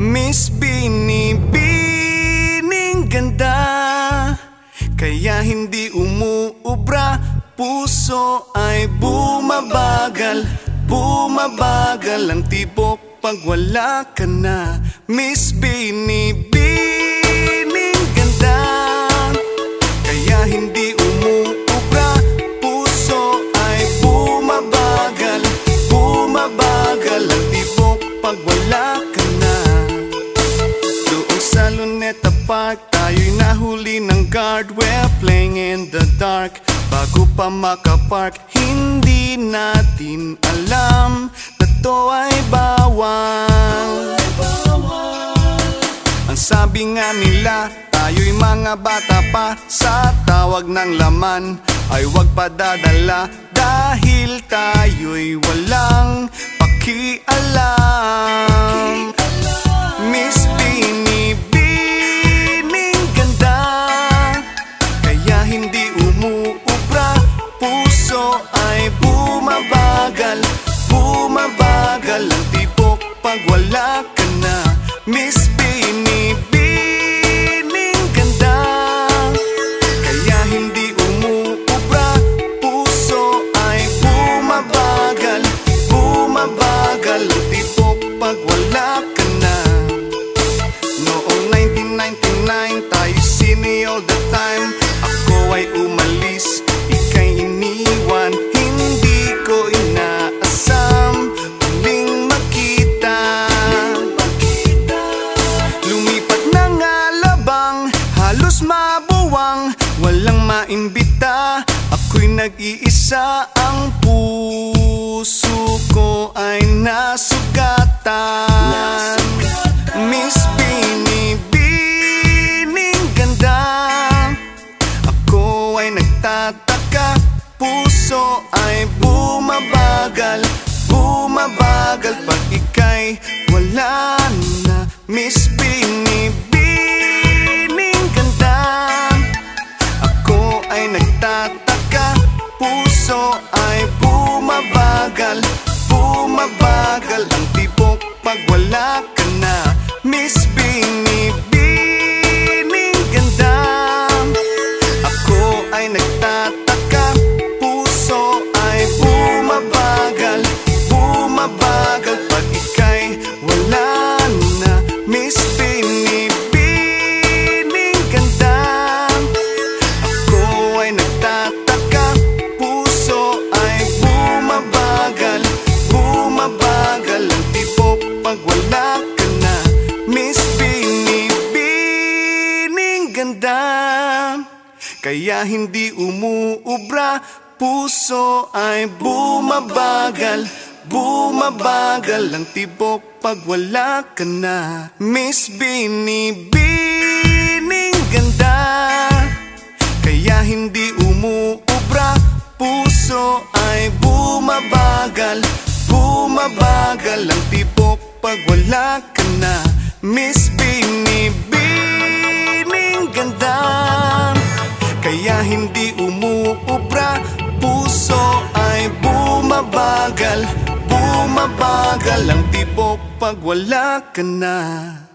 Miss Binibining ganda Kaya hindi umuubra. Puso ay bumabagal Bumabagal ang tibok pag wala ka na. Miss Binibining ganda Kaya hindi umuubra. Puso ay bumabagal Bumabagal ang tibok pag wala ka Park Tayo'y nahuli ng guard We're playing in the dark. Bago pa makapark Hindi natin alam Na to ay bawal. Ang sabi nga nila Tayo'y mga bata pa Sa tawag ng laman. Ay wag padadala Dahil tayo'y walang wala ka maimbita Ako'y nag-iisa. Ang puso ko ay nasugatan. Miss Binibining ganda. Ako ay nagtataka Puso ay bumabagal. Bumabagal Pag ika'y wala na Miss Binibining Puso ay bumabagal Bumabagal ang tibok pag wala ka na. Miss Kaya hindi umuubra Puso ay bumabagal Bumabagal ang tibok pag wala ka na. Miss Binibining ganda. Kaya hindi umuubra Puso ay bumabagal Bumabagal ang tibok pag wala ka na. Miss Binibining ganda Kaya hindi umuubra Puso ay bumabagal Bumabagal ang tibok pag wala ka na